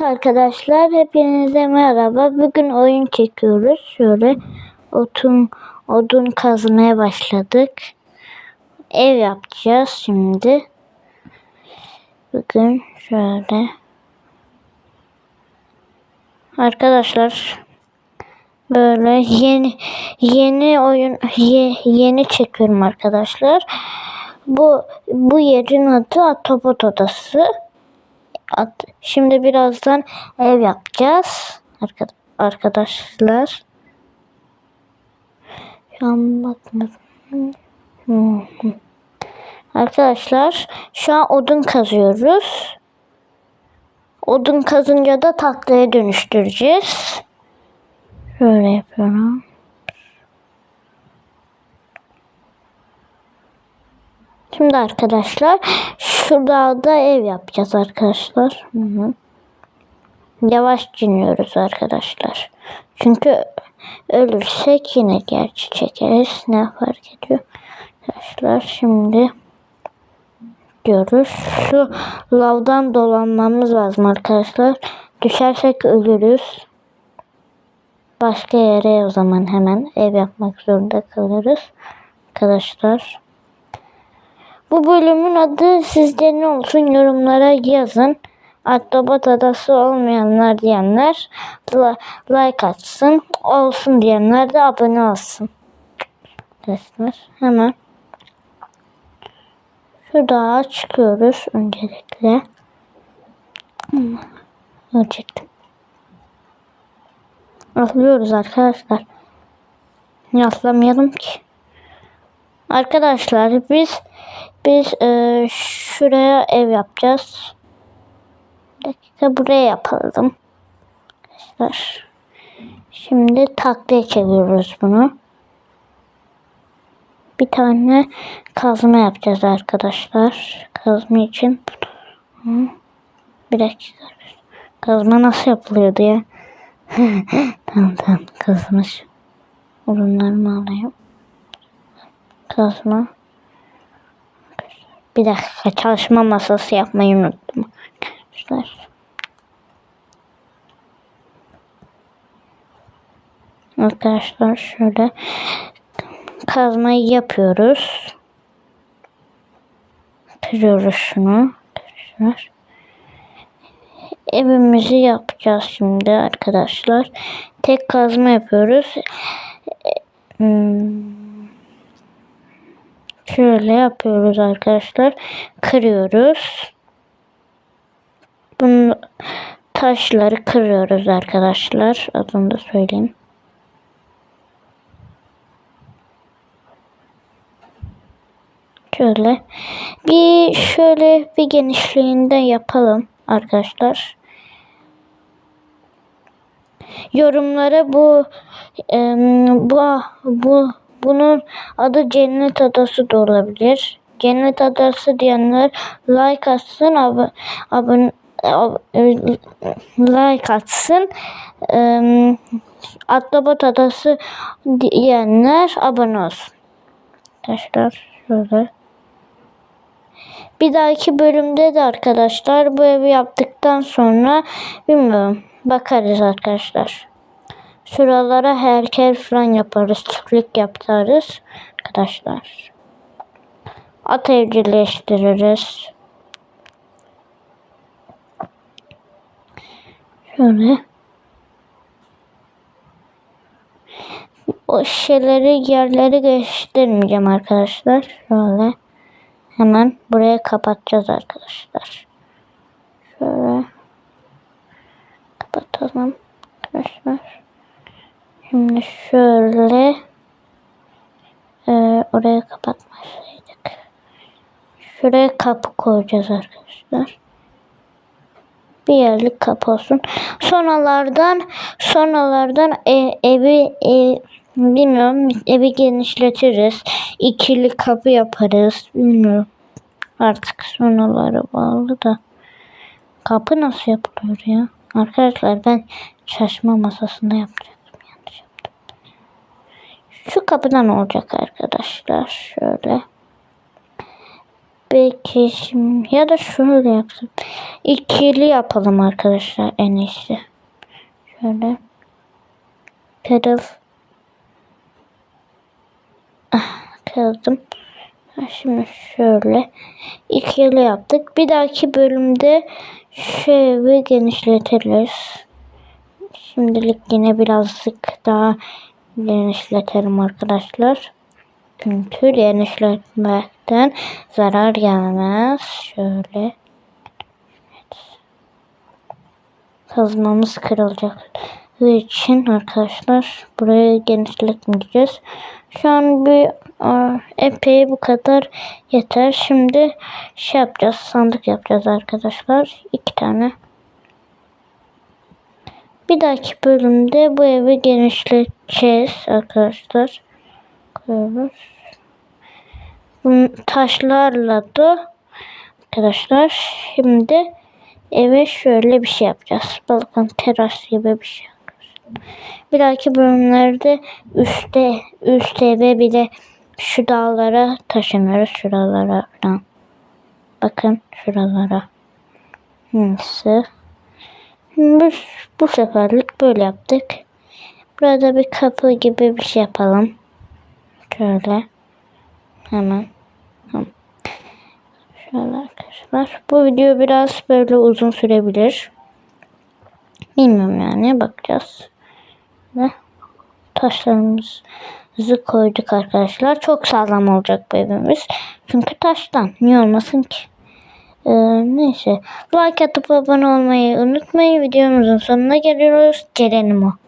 Arkadaşlar hepinize merhaba. Bugün oyun çekiyoruz. Şöyle odun, odun kazmaya başladık. Ev yapacağız şimdi. Bugün şöyle. Arkadaşlar böyle yeni yeni oyun ye, yeni çekiyorum arkadaşlar. Bu bu yerin adı Atopot Odası. At, şimdi birazdan ev yapacağız arka- arkadaşlar. Şu an bakmadım. Arkadaşlar şu an odun kazıyoruz. Odun kazınca da taklaya dönüştüreceğiz. Şöyle yapıyorum. Şimdi arkadaşlar şurada da ev yapacağız arkadaşlar. Hı hı. Yavaş iniyoruz arkadaşlar. Çünkü ölürsek yine gerçi çekeriz. Ne fark ediyor? Arkadaşlar şimdi diyoruz. Şu lavdan dolanmamız lazım arkadaşlar. Düşersek ölürüz. Başka yere o zaman hemen ev yapmak zorunda kalırız. Arkadaşlar. Bu bölümün adı sizce ne olsun yorumlara yazın. Ahtapot adası olmayanlar diyenler like atsın. Olsun diyenler de abone olsun. Arkadaşlar hemen şu dağa çıkıyoruz öncelikle. Ölçektim. Atlıyoruz arkadaşlar. Atlamayalım ki. Arkadaşlar biz biz e, şuraya ev yapacağız. Bir dakika buraya yapalım. Arkadaşlar. Şimdi taklaya çeviriyoruz bunu. Bir tane kazma yapacağız arkadaşlar. Kazma için. Bir dakika. Kazma nasıl yapılıyordu ya? tamam tamam kazmış. Ürünlerimi alayım. Kazma. Bir dakika çalışma masası yapmayı unuttum. Arkadaşlar. Arkadaşlar şöyle kazmayı yapıyoruz. Kırıyoruz şunu. Arkadaşlar. Evimizi yapacağız şimdi arkadaşlar. Tek kazma yapıyoruz. Hmm. Şöyle yapıyoruz arkadaşlar. Kırıyoruz. Bunu taşları kırıyoruz arkadaşlar. Adını da söyleyeyim. Şöyle bir şöyle bir genişliğinde yapalım arkadaşlar. Yorumlara bu em, bu bu bunun adı Cennet Adası da olabilir. Cennet Adası diyenler like atsın, ab abone ab- like atsın. Em, Atlabot Adası diyenler abone olsun. Arkadaşlar şöyle. Bir dahaki bölümde de arkadaşlar bu evi yaptıktan sonra bilmiyorum bakarız arkadaşlar. Şuralara herkel falan yaparız. Çiftlik yaparız arkadaşlar. At evcilleştiririz. Şöyle. O şeyleri yerleri göstermeyeceğim arkadaşlar. Şöyle. Hemen buraya kapatacağız arkadaşlar. Şöyle. Kapatalım arkadaşlar. Şimdi şöyle e, oraya kapatmasaydık. Şuraya kapı koyacağız arkadaşlar. Bir yerlik kapı olsun. Sonralardan sonralardan e, evi e, bilmiyorum evi genişletiriz. İkili kapı yaparız. Bilmiyorum. Artık sonralara bağlı da. Kapı nasıl yapılıyor ya? Arkadaşlar ben şaşma masasında yapacaktım. Şu kapıdan olacak arkadaşlar. Şöyle. Belki şimdi ya da şöyle yapsam. İkili yapalım arkadaşlar en iyisi. Şöyle. Taraf. Ah, kırdım. Ha, Şimdi şöyle ikili yaptık. Bir dahaki bölümde şu evi genişletiriz. Şimdilik yine birazcık daha genişletelim arkadaşlar. Çünkü genişletmekten zarar gelmez. Şöyle. Kazmamız kırılacak için arkadaşlar burayı genişletmeyeceğiz. Şu an bir epey bu kadar yeter. Şimdi şey yapacağız. Sandık yapacağız arkadaşlar. iki tane. Bir dahaki bölümde bu evi genişleteceğiz arkadaşlar. Koyuyoruz. Bu taşlarla da arkadaşlar şimdi eve şöyle bir şey yapacağız. Balkon teras gibi bir şey yapacağız. Bir dahaki bölümlerde üstte üst eve bir de şu dağlara taşınırız. Şuralara falan. Bakın şuralara. Neyse. Bu, bu seferlik böyle yaptık. Burada bir kapı gibi bir şey yapalım. Şöyle. Hemen. Tamam. Şöyle arkadaşlar. Bu video biraz böyle uzun sürebilir. Bilmiyorum yani. Bakacağız. Ve taşlarımızı koyduk arkadaşlar. Çok sağlam olacak bu evimiz. Çünkü taştan. Niye olmasın ki? Ee, neyse. Like atıp abone olmayı unutmayın. Videomuzun sonuna geliyoruz. Ceren'im o.